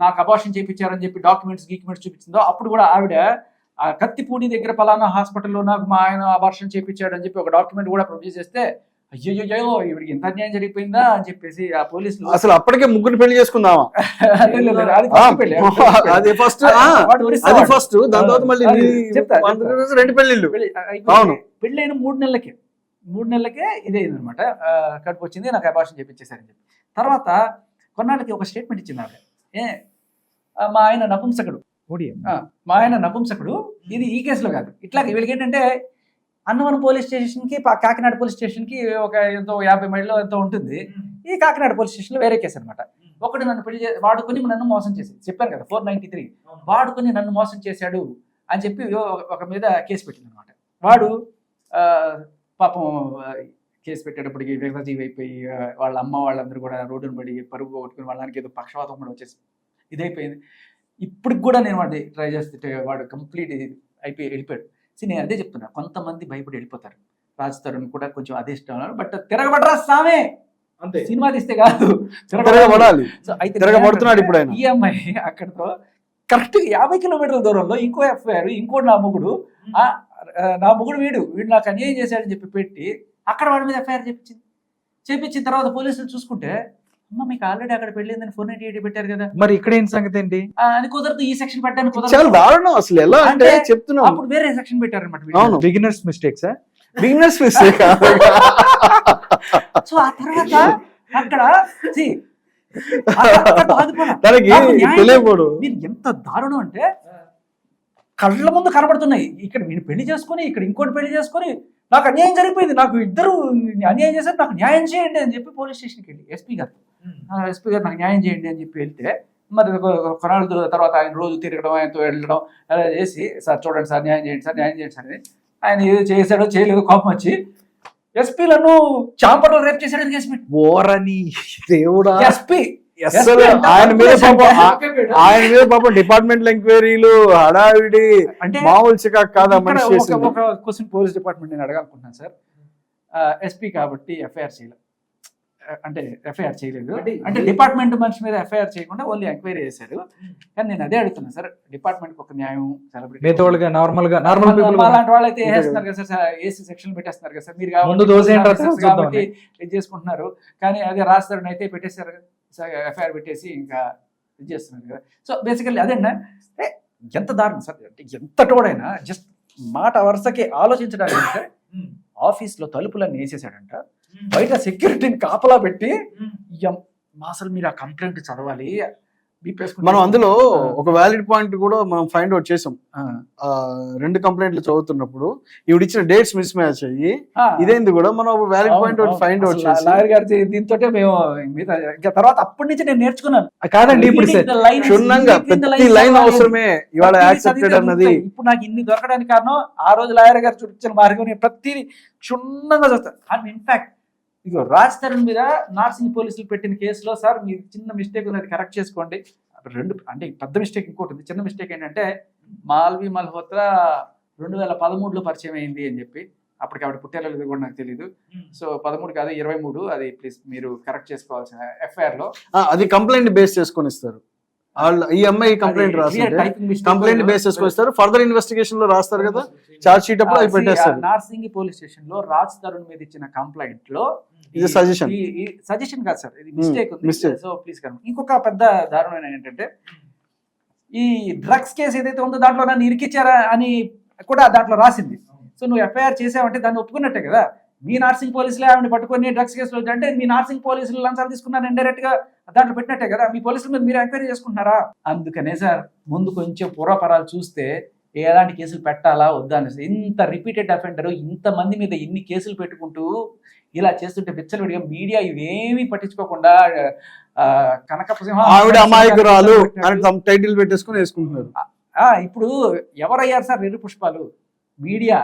నాకు అబార్షన్ చేయించారని చెప్పి డాక్యుమెంట్స్ గీక్యుమెంట్స్ చూపించిందో అప్పుడు కూడా ఆవిడ ఆ కత్తిపూడి దగ్గర పలానా హాస్పిటల్లో నాకు మా ఆయన అబార్షన్ చేయించాడు అని చెప్పి ఒక డాక్యుమెంట్ కూడా ప్రొడ్యూస్ చేస్తే అయ్యో ఇవిడికి ఎంత అన్యాయం జరిగిపోయిందా అని చెప్పేసి ఆ పోలీసులు అసలు అప్పటికే ముగ్గురు పెళ్ళి చేసుకుందామా అది. అది ఫస్ట్ అది దాని తర్వాత మళ్ళీ. రెండు పెళ్ళిళ్ళు పెళ్ళి అయిపోయింది. అవును. పెళ్ళైన మూడు నెలలకే మూడు నెలలకే ఇదే అనమాట కడుపు వచ్చింది నాకు అబార్షన్ చేపించేశారని చెప్పి తర్వాత కొన్నాళ్ళకి ఒక స్టేట్మెంట్ ఇచ్చింది ఆవిడ ఏ మా ఆయన నపుంసకుడు. మా ఆయన నపుంసకుడు. ఇది ఈ కేసులో కాదు. ఇట్లా వీళ్ళకి ఏంటంటే అన్నవరం పోలీస్ స్టేషన్కి కాకినాడ పోలీస్ స్టేషన్కి ఒక ఎంతో యాభై మైళ్ళు ఎంతో ఉంటుంది. ఈ కాకినాడ పోలీస్ స్టేషన్లో వేరే కేసు అనమాట ఒకడు నన్ను పెళ్ళి వాడుకొని నన్ను మోసం చేసి చెప్పాను కదా ఫోర్ నైన్టీ త్రీ. వాడుకొని నన్ను మోసం చేశాడు అని చెప్పి ఒక- మీద కేసు పెట్టింది అనమాట వాడు ఆ, పాపం కేసు పెట్టేటప్పటికి విభజీవి అయిపోయి వాళ్ళ అమ్మ వాళ్ళందరూ కూడా రోడ్డును పడి పరుగు కొట్టుకుని వాళ్ళకి ఏదో పక్షవాతం కూడా వచ్చేసి ఇదైపోయింది. ఇప్పటికి కూడా నేను వాడిని ట్రై చేస్తుంటే వాడు కంప్లీట్ అయిపోయి వెళ్ళిపోయాడు. సో నేను అదే చెప్తున్నా కొంతమంది భయపడి వెళ్ళిపోతారు. రాజ్ తరుణ్ కూడా కొంచెం అదే ఇష్టం బట్ తిరగబడరా సామే? అంతే. సినిమా తీస్తే కాదు. తిరగబడాలి. సో అయితే తిరగబడుతున్నాడు ఇప్పుడు ఆయన. ఈ అమ్మాయి అక్కడతో కరెక్ట్ యాభై కిలోమీటర్ల దూరంలో ఇంకో ఎఫ్ఐఆర్ ఇంకో నా మొగుడు నా మొగుడు వీడు వీడు నాకు అన్యాయం చేశాడని చెప్పి పెట్టి అక్కడ వాడి మీద ఎఫ్ఐఆర్ చేపించింది. చేపించిన తర్వాత పోలీసులు చూసుకుంటే అమ్మ మీకు ఆల్రెడీ అక్కడ పెళ్ళిందని ఫోర్ నైన్టీ ఎయిట్ పెట్టారు కదా. మరి ఇక్కడ ఏం సంగతి ఏంటి అని కుదరదు ఈ సెక్షన్ పెట్టడానికి చాలా దారుణం అసలు. ఎలా అంటే చెప్తున్నాం అప్పుడు వేరే సెక్షన్ పెట్టారనమాట అవును. Beginners mistakes business mistake so ఆ తర్వాత అక్కడ తెలియకూడదు. మీరు ఎంత దారుణం అంటే కళ్ళ ముందు కనబడుతున్నాయి. ఇక్కడ వీడు పెళ్ళి చేసుకొని ఇక్కడ ఇంకోటి పెళ్ళి చేసుకొని నాకు అన్యాయం జరిగిపోయింది. నాకు ఇద్దరు అన్యాయం చేశారు. నాకు న్యాయం చేయండి అని చెప్పి పోలీస్ స్టేషన్కి వెళ్ళి ఎస్పీ గారు. ఎస్పీ గారు నాకు న్యాయం చేయండి అని చెప్పి వెళ్తే మరి కొన్నాళ్ళ తర్వాత ఆయన రోజు తిరగడం ఆయనతో వెళ్ళడం అలా చేసి సార్ చూడండి సార్ న్యాయం చేయండి సార్ న్యాయం చేయండి సార్ అని ఆయన ఏదో చేశాడో చేయలేదో కోపం వచ్చి ఎస్పీలను చాంపట్లో రేపు చేశాడని కేసు ఓరని దేవుడా. ఎస్పీ ఆయన మీద పాపం ఆయన మీద పాపం డిపార్ట్మెంట్ ఎంక్వైరీలు హడావిడి అంటే మామూలు చికాకు కాదా మనిషి ఒక- క్వశ్చన్ పోలీస్ డిపార్ట్మెంట్ నేను అడగాలనుకుంటున్నాను సార్. ఎస్పీ కాబట్టి ఎఫ్ఐఆర్ చేయలేదు. అంటే ఎఫ్ఐఆర్ చేయలేదు. అంటే డిపార్ట్మెంట్ మనిషి మీద ఎఫ్ఐఆర్ చేయకుండా ఓన్లీ ఎంక్వైరీ చేశారు. కానీ నేను అదే అడుగుతున్నా సార్. డిపార్ట్మెంట్ ఒక న్యాయం వాళ్ళుగా నార్మల్గా నార్మల్ పీపుల్ అలాంటి వాళ్ళు అయితే కదా సార్. ఏసీ సెక్షన్ పెట్టేస్తున్నారు కదా సార్. మీరు కాబట్టి ముందు ఇది చేసుకుంటున్నారు. కానీ అదే రాస్తారని అయితే పెట్టేశారు ఎఫ్ఐఆర్ పెట్టేసి ఇంకా ఇది చేస్తున్నారు కదా. సో బేసికల్లీ అదేనా? ఎంత దారుణం సార్. అంటే ఎంత టోడైనా జస్ట్ మాట వరుసకి ఆలోచించడానికి ఆఫీస్లో తలుపులన్నీ వేసేసాడంట బయట సెక్యూరిటీని కాపలా పెట్టి అసలు మీరు ఆ కంప్లైంట్ చదవాలి. మనం అందులో ఒక వ్యాలిడ్ పాయింట్ కూడా మనం ఫైండ్ అవుట్ చేసాం. రెండు కంప్లైంట్లు చదువుతున్నప్పుడు ఇవిడ ఇచ్చిన డేట్స్ మిస్ మ్యాచ్ అయ్యి ఇదేంది కూడా మనం ఒక వ్యాలిడ్ పాయింట్. ఫైండ్ అవుట్ చేసి. లాయర్ గారి దీంతో మేము ఇంకా తర్వాత అప్పటి నుంచి నేను నేర్చుకున్నాను. కాదండి ఇప్పుడు క్షుణ్ణంగా ప్రతి లైన్. అవసరమే ఇవాళ యాక్సెప్టెడ్ అన్నది. ఇప్పుడు నాకు ఇన్ని దొరకడానికి కారణం ఆ రోజు లాయర్ గారు చూపించిన మార్గం నేను ప్రతిదీ క్షుణ్ణంగా చూస్తాను అండ్ ఇన్ఫాక్ట్ ఇగో రాజ్ తరుణ్ మీద నార్సింగ్ పోలీసులు పెట్టిన కేసులో సార్ మీ చిన్న మిస్టేక్ ఉన్నది కరెక్ట్ చేసుకోండి. రెండు అంటే పెద్ద మిస్టేక్ ఇంకోటి ఉంది. చిన్న మిస్టేక్ ఏంటంటే మాల్వి మల్హోత్రా రెండు వేల పదమూడులో పరిచయం అయింది అని చెప్పి అప్పటికి ఆవిడ పుట్టేలేదు కూడా నాకు తెలియదు సో పదమూడు కాదు ఇరవై మూడు అది ప్లీజ్ మీరు కరెక్ట్ చేసుకోవాల్సిన ఎఫ్ఐఆర్లో. ఆ, అది కంప్లైంట్ బేస్ చేసుకొని ఇస్తారు. వాళ్ళు ఈ అమ్మాయి కంప్లైంట్ రాసింది కంప్లైంట్ బేస్ చేసుకొని ఇస్తారు ఫర్దర్ ఇన్వెస్టిగేషన్లో రాస్తారు కదా. చార్జ్ షీట్ అప్పుడు అవి పెట్టేస్తారు. నార్సింగి పోలీస్ స్టేషన్లో రాజ్ తరుణ్ మీద ఇచ్చిన కంప్లైంట్లో ఇది suggestion. సజెషన్ కాదు సార్ ఇది మిస్టేక్ mistake. సో ప్లీజ్ కనుక ఇంకొక పెద్ద దారుణమైన ఏంటంటే ఈ డ్రగ్స్ కేసు ఏదైతే ఉందో దాంట్లో నన్ను ఇరికిచ్చారా అని కూడా దాంట్లో రాసింది. సో నువ్వు ఎఫ్ఐఆర్ చేసావంటే దాన్ని ఒప్పుకున్నట్టే కదా. మీ నార్సింగ్ పోలీసులే ఆవిడ పట్టుకొని డ్రగ్స్ కేసులో అంటే మీ నార్సింగ్ పోలీసులు లంచాలు తీసుకున్నారు ఇండైరెక్ట్గా దాంట్లో పెట్టినట్టే కదా? మీ పోలీసుల మీద మీరు ఎంక్వైరీ చేసుకుంటున్నారా? అందుకనే సార్ ముందు కొంచెం పూర్వపరాలు చూస్తే ఎలాంటి కేసులు పెట్టాలా వద్దా అనేసి ఇంత రిపీటెడ్ అఫెండర్ ఇంత మంది మీద ఇన్ని కేసులు పెట్టుకుంటూ ఇలా చేస్తుంటే విచ్చలవిడిగా మీడియా ఇవేమీ పట్టించుకోకుండా ఆ, కనకపు సింహం ఆవిడ అమాయకురాలు టైటిల్ పెట్టేసుకొని వేసుకుంటున్నారు. ఆ, ఇప్పుడు ఎవరయ్యారు సార్ రెర్రి పుష్పాలు మీడియా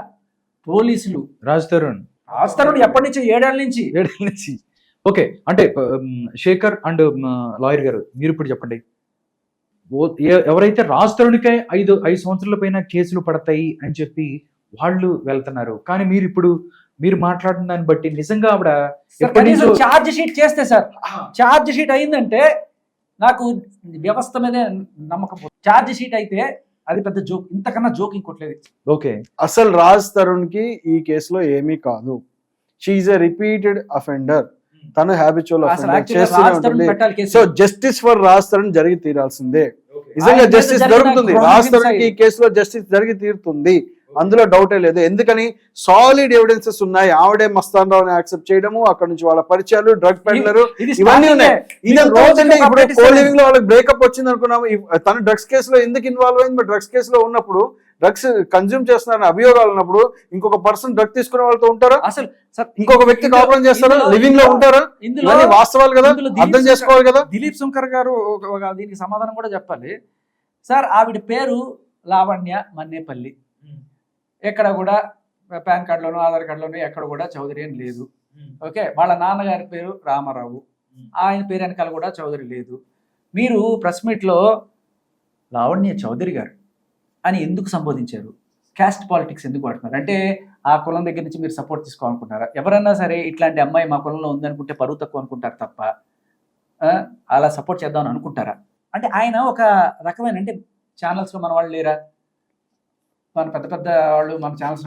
పోలీసులు రాజ్ తరుణ్. ఆస్తరుడు ఎప్పటి నుంచి? ఏడేళ్ళ నుంచి? ఏడేళ్ళ నుంచి. ఓకే అంటే శేఖర్ అండ్ లాయర్ గారు మీరు ఇప్పుడు చెప్పండి. ఎవరైతే రాజ్ తరుణ్కే ఐదు ఐదు సంవత్సరాల పైన కేసులు పడతాయి అని చెప్పి వాళ్ళు వెళ్తున్నారు. కానీ మీరు ఇప్పుడు మీరు మాట్లాడిన దాన్ని బట్టి నిజంగా ఆవిడ ఛార్జ్ షీట్ చేస్తే సార్. ఛార్జ్ షీట్ అయిందంటే నాకు వ్యవస్థ మీదే నమ్మకం. ఛార్జ్ షీట్ అయితే అది పెద్ద జోక్. ఇంతకన్నా జోక్ ఇంకోట్లేదు ఓకే. అసలు రాజ్ తరుణ్కి ఈ కేసులో ఏమీ కాదు. షీఈ్ ఎ రిపీటెడ్ అఫెండర్ తను habitual offender so justice for Raj Tarun జరిగి తీరాల్సిందే. నిజంగా జస్టిస్ దొరుకుతుంది. రాజ్ తరుణ్కి ఈ. కేసులో జస్టిస్ జరిగి తీరుతుంది. అందులో డౌటే లేదు. ఎందుకని? సాలిడ్ ఎవిడెన్సెస్ ఉన్నాయి. ఆవిడే మస్తాన్ రావుని యాక్సెప్ట్ చేయడము అక్కడ నుంచి వాళ్ళ పరిచయాలు డ్రగ్ పెడ్లర్ ఇది ఇవన్నీ ఉన్నాయి. అవుతుంది ఒక ఇప్పుడు. కోలివింగ్లో వాళ్ళకి బ్రేకప్ వచ్చింది అనుకున్నాము. తను డ్రగ్స్ కేసులో ఎందుకు ఇన్వాల్వ్ అయింది? మరి డ్రగ్స్ కేసులో ఉన్నప్పుడు డ్రగ్స్ కన్జ్యూమ్ చేస్తున్నారని అభియోగాలు ఉన్నప్పుడు ఇంకొక పర్సన్ డ్రగ్ తీసుకునే వాళ్ళతో ఉంటారా? అసలు సార్ ఇంకొక వ్యక్తి కాపురం చేస్తారా? లివింగ్లో ఉంటారా? ఇందులో ఇవన్నీ వాస్తవాలు కదా? అర్థం చేసుకోవాలి కదా? దిలీప్ శంకర్ గారు దీనికి సమాధానం కూడా చెప్పాలి. సార్ ఆవిడ పేరు లావణ్య మన్నేపల్లి. ఎక్కడ కూడా పాన్ కార్డులోను ఆధార్ కార్డులోను ఎక్కడ కూడా చౌదరి అని లేదు. ఓకే? వాళ్ళ నాన్నగారి పేరు రామారావు. ఆయన పేరు వెనకాల కూడా చౌదరి లేదు. మీరు ప్రెస్ మీట్లో లావణ్య చౌదరి గారు అని ఎందుకు సంబోధించారు? క్యాస్ట్ పాలిటిక్స్ ఎందుకు వాడుతున్నారు? అంటే ఆ కులం దగ్గర నుంచి మీరు సపోర్ట్ తీసుకోవాలనుకుంటారా ఎవరన్నా సరే ఇట్లాంటి అమ్మాయి మా కులంలో ఉందనుకుంటే పరువు తక్కువ అనుకుంటారు తప్ప అలా సపోర్ట్ చేద్దామని అనుకుంటారా? అంటే ఆయన ఒక రకమైన అంటే ఛానల్స్లో మన వాళ్ళు లేరా? మన పెద్ద పెద్ద వాళ్ళు మన ఛానల్స్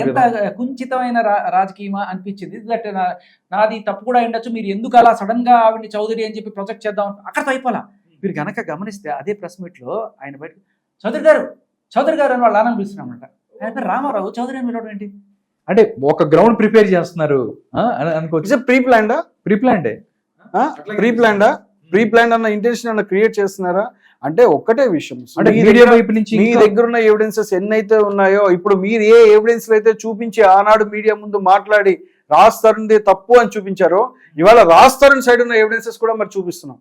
ఎంత కుంచితమైన రా- రాజకీయమా అనిపించింది. దట్ నాది తప్పు కూడా ఉండొచ్చు. మీరు ఎందుకు అలా సడన్గా ఆవిడని చౌదరి అని చెప్పి ప్రొజెక్ట్ చేద్దాం అక్కడతో అయిపోలా. మీరు గనక గమనిస్తే అదే ప్రెస్ మీట్లో ఆయన బయట చౌదరి గారు చౌదరి గారు అని వాళ్ళ నాన్న పిలుస్తున్నామంట ఆయన రామారావు చౌదరి అని పిలవడం ఏంటి? అంటే ఒక గ్రౌండ్ ప్రిపేర్ చేస్తున్నారు. అనుకోవచ్చు. ప్రీ ప్లాన్డా ప్రీ ప్లాండే ప్రీ ప్లాన్డా ప్రీ ప్లాన్ అన్న ఇంటెన్షన్ అన్న క్రియేట్ చేస్తున్నారా? అంటే ఒక్కటే విషయం. అంటే మీడియా వైపు నుంచి మీ దగ్గర ఉన్న ఎవిడెన్సెస్ ఎన్నైతే ఉన్నాయో ఇప్పుడు మీరు ఏ ఎవిడెన్స్ అయితే చూపించి ఆనాడు మీడియా ముందు మాట్లాడి రాజ్ తరుణ్దే తప్పు అని చూపించారో ఇవాళ రాజ్ తరుణ్ సైడ్ ఉన్న ఎవిడెన్సెస్ కూడా మరి చూపిస్తున్నాం.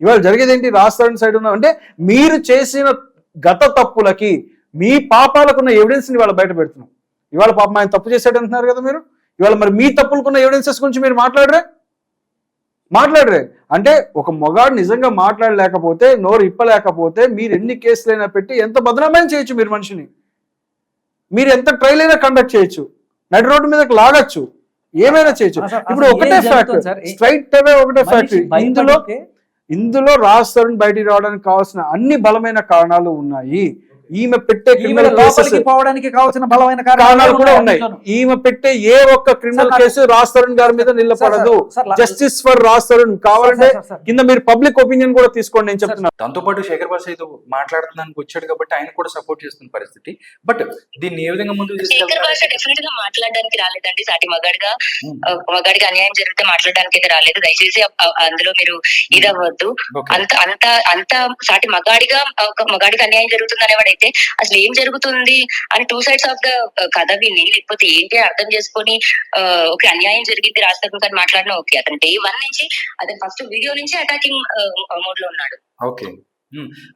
ఇవాళ జరిగేది ఏంటి రాజ్ తరుణ్ సైడ్ ఉన్న అంటే మీరు చేసిన గత తప్పులకి మీ పాపాలకున్న ఎవిడెన్స్ని ఇవాళ బయట పెడుతున్నాం. ఇవాళ పాపం ఆయన తప్పు చేశాడు అంటున్నారు కదా మీరు? ఇవాళ మరి మీ తప్పులకున్న ఎవిడెన్సెస్ గురించి మీరు మాట్లాడరే? మాట్లాడరే. అంటే ఒక మొగాడు నిజంగా మాట్లాడలేకపోతే నోరు ఇప్పలేకపోతే మీరు ఎన్ని కేసులైనా పెట్టి ఎంత బదనామైనా చేయొచ్చు మీరు మనిషిని? మీరు ఎంత ట్రైల్ అయినా కండక్ట్ చేయొచ్చు. నడి రోడ్డు మీదకి లాగచ్చు. ఏమైనా చేయొచ్చు. ఇప్పుడు ఒకటే ఫ్యాక్ట్ స్ట్రైట్ అవే ఒకటే ఫ్యాక్ట్ ఇందులో ఇందులో రాజ్ తరుణ్ బయటికి రావడానికి కావాల్సిన అన్ని బలమైన కారణాలు ఉన్నాయి. ఈమె పెట్టే క్రిమినల్ లోపలికి పోవడానికి కావాల్సిన బలమైన కారణాలు కూడా ఉన్నాయి. ఈమె పెట్టే ఏ ఒక్క క్రిమినల్ కేసు రాజ్ తరుణ్ గారి మీద నిలబడదు. జస్టిస్ ఫర్ రాజ్ తరుణ్ కావాలంటే కింద మీరు పబ్లిక్ ఒపీనియన్ కూడా తీసుకోండి నేను చెప్తున్నా దాంతో పాటు శేఖర్ భాష ఏదో మాట్లాడుతున్నానికి వచ్చాడు కాబట్టి ఆయన కూడా సపోర్ట్ చేస్తున్న పరిస్థితి. బట్ దీన్ని ఏ విధంగా ముందుకు శేఖర్ భాష డెఫినెట్గా మాట్లాడడానికి రాలేదండి సాటి మగాడిగా. ఆ, మగాడికి అన్యాయం జరిగితే మాట్లాడడానికి అయితే రాలేదు. దయచేసి అందులో మీరు ఇదవ్వద్దు. ఓకే అంత అంత అంత సాటి మగాడిగా మగాడికి అన్యాయం జరుగుతుంది అనేవాడైతే అసలు ఏం జరుగుతుంది? అని టూ సైడ్స్ ఆఫ్ ద కథ విని లేకపోతే ఏంటి అర్థం చేసుకొని ఆ, ఓకే అన్యాయం జరిగింది రాజధాని కానీ మాట్లాడినా ఓకే అతను డే వన్ నుంచి అతను ఫస్ట్ వీడియో నుంచి అటాకింగ్ మోడ్లో ఉన్నాడు. ఓకే.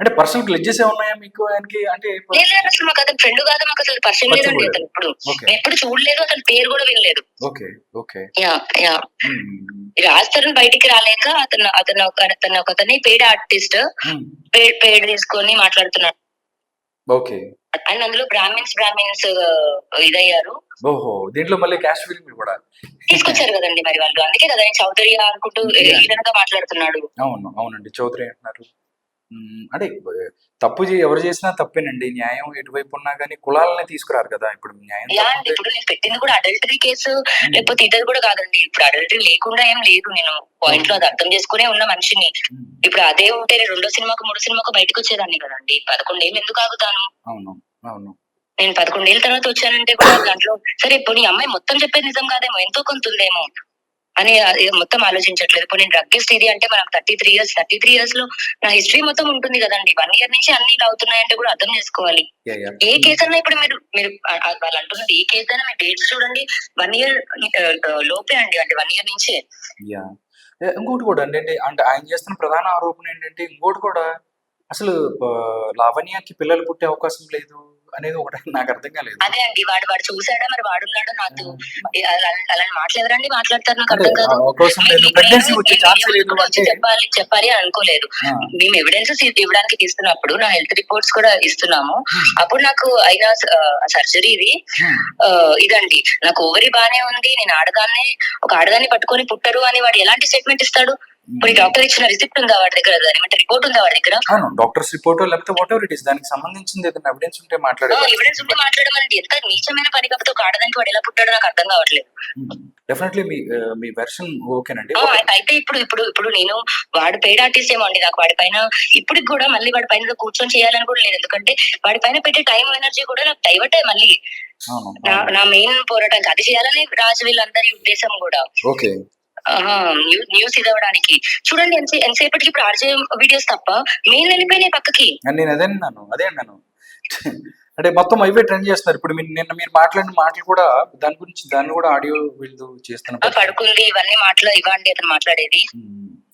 అంటే పర్సనల్ గ్లెడ్జెస్ ఏమున్నాయా మీకు ఆయనకి? అంటే అసలు మాకు అతను ఫ్రెండ్ కాదు మాకు అసలు పరిచయం లేదండి అతను ఇప్పుడు. ఎప్పుడు చూడలేదు అతని పేరు కూడా వినలేదు. Okay okay. Yeah yeah. Raj Tarun బయటికి రాలేక అతను అతను ఒక అతను ఒక అతని పేడ్ ఆర్టిస్ట్. పేడ్ పేడ్ తీసుకొని మాట్లాడుతున్నాడు. ఓకే. అండ్ అందులో బ్రాహ్మిన్స్ బ్రాహ్మిన్స్ ఇదయ్యారు. ఓహో దీంట్లో మళ్ళీ క్యాష్ ఫీలింగ్ కూడా. తీసుకొచ్చారు కదండి మరి వాళ్ళు. అందుకే కదా చౌదరి అనుకుంటూ Yeah. ఈడనగా మాట్లాడుతున్నాడు. అవును అవునండి. చౌదరి అంటున్నారు. అంటే తప్పు ఎవరు చేసినా తప్పేనండి. న్యాయం ఎటువైపు ఉన్నా కానీ కులాలనే తీసుకురారు కదా ఇప్పుడు న్యాయం ఇప్పుడు నేను పెట్టింది కూడా అడల్టరీ కేసు లేకపోతే ఇద్దరు కూడా కాదండి. ఇప్పుడు అడల్టరీ లేకుండా ఏం లేదు. నేను పాయింట్లో అది అర్థం చేసుకునే ఉన్న మనిషిని. ఇప్పుడు అదే ఉంటే రెండో సినిమాకు మూడో సినిమాకు బయటకు వచ్చేదాన్ని కదండి. పదకొండేళ్ళు ఎందుకు ఆగుతాను? అవును. అవును. నేను పదకొండేళ్ళ తర్వాత వచ్చానంటే కూడా దాంట్లో సరే ఇప్పుడు నీ అమ్మాయి మొత్తం చెప్పేది నిజం కాదేమో. ఎంతో కొంత ఉందేమో. అని మొత్తం ఆలోచించట్లేదు. ఇప్పుడు నేను డ్రగ్గిస్ట్ ఇది అంటే మనకు thirty three years thirty three ఇయర్స్లో నా హిస్టరీ మొత్తం ఉంటుంది కదండి. వన్ ఇయర్ నుంచి అన్ని ఇలా అవుతున్నాయంటే కూడా అర్థం చేసుకోవాలి. ఏ కేసు అన్నా ఇప్పుడు మీరు మీరు వాళ్ళు అంటున్నది ఏ కేసు అయినా మీరు డేట్స్ చూడండి. వన్ ఇయర్ లోపే అండి. అంటే వన్ ఇయర్ నుంచే. ఇంకోటి కూడా ఏంటంటే అంటే ఆయన చేస్తున్న ప్రధాన ఆరోపణ ఏంటంటే ఇంకోటి కూడా అసలు లావణ్యకి పిల్లలు పుట్టే అవకాశం లేదు. అనేది ఒకటి నాకు అర్థం కాలేదు. అదే అండి వాడు వాడు చూసాడా మరి వాడున్నాడో నాకు అలా- అలాంటి మాటలు ఎవరండి మాట్లాడతారు నాకు అర్థం కాదు. చెప్పాలి చెప్పాలి అని అనుకోలేదు. మేము ఎవిడెన్సెస్ ఇవ్వడానికి తీస్తున్నప్పుడు నా హెల్త్ రిపోర్ట్స్ కూడా ఇస్తున్నాము. అప్పుడు నాకు అయిన సర్జరీ ఇది. ఇదండి నాకు ఓవరీ బానే ఉంది నేను ఆడదాన్ని ఒక ఆడదాన్ని పట్టుకొని పుట్టరు అని వాడు ఎలాంటి స్టేట్మెంట్ ఇస్తాడు? ఇప్పుడు డాక్టర్ ఇచ్చిన రిసిప్ట్ ఉందా వాడి దగ్గర? ఏమంటే రిపోర్ట్ ఉందా వాడి దగ్గర? అవును డాక్టర్స్ రిపోర్ట్ లేకపోతే వాట్ ఎవర్ ఇట్ ఇస్ దానికి సంబంధించింది ఏదైనా ఎవిడెన్స్ ఉంటే మాట్లాడేది? ఎవిడెన్స్ ఉంటే మాట్లాడమని ఎంత నీచమైన పని కాకపోతే ఒక ఆడదానికి వాడు ఎలా పుట్టాడో నాకు అర్థం కావట్లేదు. డెఫినెట్లీ మీ ఆ, మీ వెర్షన్ ఓకేనండి. అయితే ఇప్పుడు ఇప్పుడు ఇప్పుడు నేను వాడు పెయిడ్ ఆర్టిస్ట్ ఏమో అండి నాకు వాడి పైన ఇప్పటికి కూడా మళ్ళీ వాడి పైన కూర్చొని చేయాలని కూడా లేదు. ఎందుకంటే వాడి పైన పెట్టే టైం ఎనర్జీ కూడా నాకు డైవర్ట్ మళ్ళీ. నా మెయిన్ పోరాటం అది చేయాలని రాజు వీళ్ళందరి ఉద్దేశం కూడా. ఓకే న్యూస్ ఇదవడానికి చూడండి ఎంత ఎంతసేపటికి ఇప్పుడు ఆర్జే వీడియోస్ తప్ప మెయిన్ వెళ్ళిపోయినాయి పక్కకి. నేను అదే అన్నాను అదే అన్నాను. అంటే మొత్తం అవే ట్రెండ్ చేస్తున్నారు. ఇప్పుడు నిన్న మీరు మాట్లాడిన మాటలు కూడా దాని గురించి దాన్ని కూడా ఆడియో వీళ్ళు చేస్తున్నారు పడుకుంది ఇవన్నీ మాట్లా ఇవ్వండి అతను మాట్లాడేది.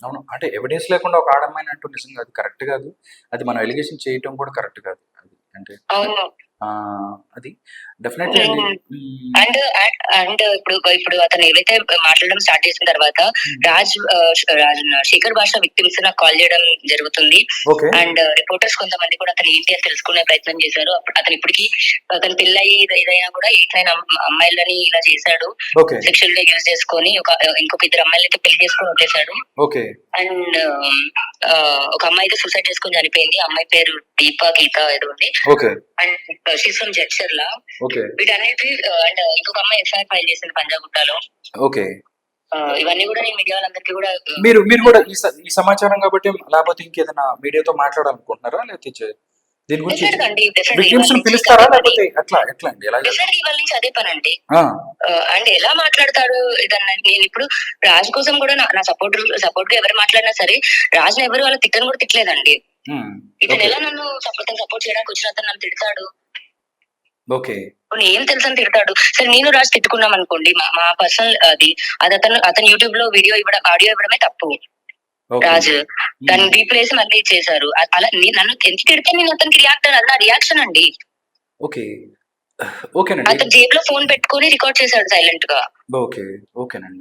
అవును. అంటే ఎవిడెన్స్ లేకుండా ఒక ఆడమ్మాయిని అంటూ నిజంగా అది కరెక్ట్ కాదు. అది మనం ఎలిగేషన్ చేయటం కూడా కరెక్ట్ కాదు. అది అంటే అది. డెఫినెట్లీ అండి అండ్ ఇప్పుడు ఇప్పుడు అతను ఏదైతే మాట్లాడడం స్టార్ట్ చేసిన తర్వాత రాజ్ ఆ, రాజ్ శేఖర్ భాష విక్టిమ్స్ నాకు కాల్ చేయడం జరుగుతుంది. అండ్ రిపోర్టర్స్ కొంతమంది కూడా అతను ఏంటి అని తెలుసుకునే ప్రయత్నం చేశారు. అతను ఇప్పటికి అతను పిల్లయి ఏదైనా కూడా ఎయిట్ నైన్ అమ్మాయిలని ఇలా చేశాడు. సెక్షువల్గా యూజ్ చేసుకొని ఒక ఇంకొక ఇద్దరు అమ్మాయిలు అయితే పెళ్ళి చేసుకొని వదిలేశాడు. ఓకే అండ్ ఒక అమ్మాయి అయితే సూసైడ్ చేసుకొని చనిపోయింది. అమ్మాయి పేరు దీప గీత ఏదో ఉంది. Okay. And she's from Jadcherla okay. వీటన్నిటి అండ్ ఇంకొక అమ్మాయి ఎఫ్ఐఆర్ ఫైల్ చేసింది పంజాగుట్టలో. ఓకే. ఇవన్నీ కూడా నేను మీడియా వాళ్ళందరికీ కూడా మీరు మీరు కూడా ఈ సమాచారం కాబట్టి లేకపోతే ఇంకేదైనా మీడియాతో మాట్లాడాలనుకుంటున్నారా? లేకపోతే దీని గురించి విక్టిమ్స్ పిలుస్తారా? పని. లేకపోతే ఎట్లా ఎట్లా అండి? ఎలా చేస్తారు? Definitely ఇవాళ నుంచి అదే పని అండి ఎలా మాట్లాడతాడు ఇదన్న నేను ఇప్పుడు రాజు కోసం కూడా నా- సపోర్ట్ సపోర్ట్గా ఎవరు మాట్లాడినా సరే రాజుని ఎవరు వాళ్ళ తిట్టని కూడా తిట్టలేదండి. ఇతను ఓకే ఎలా నన్ను సపోర్ట్ సపోర్ట్ చేయడానికి వచ్చిన అతను నన్ను తిడతాడు? ఓకే ఏం తెలుసు అని తిడతాడు? సరే నేను రాజు తిట్టుకున్నాం అనుకోండి మా- పర్సనల్ అది అది అతను అతను యూట్యూబ్లో వీడియో ఇవ్వడం ఆడియో ఇవ్వడమే తప్పు. రాజు దాన్ని ఉమ్, రీప్లేస్ మళ్ళీ చేశారు. అలా నన్ను ఎంత తిడితే నేను అతనికి రియాక్ట్ అది నా రియాక్షన్ అండి. ఓకే ఓకేనండి అతను జేబులో ఫోన్ పెట్టుకొని రికార్డ్ చేశాడు సైలెంట్గా. ఓకే ఓకేనండి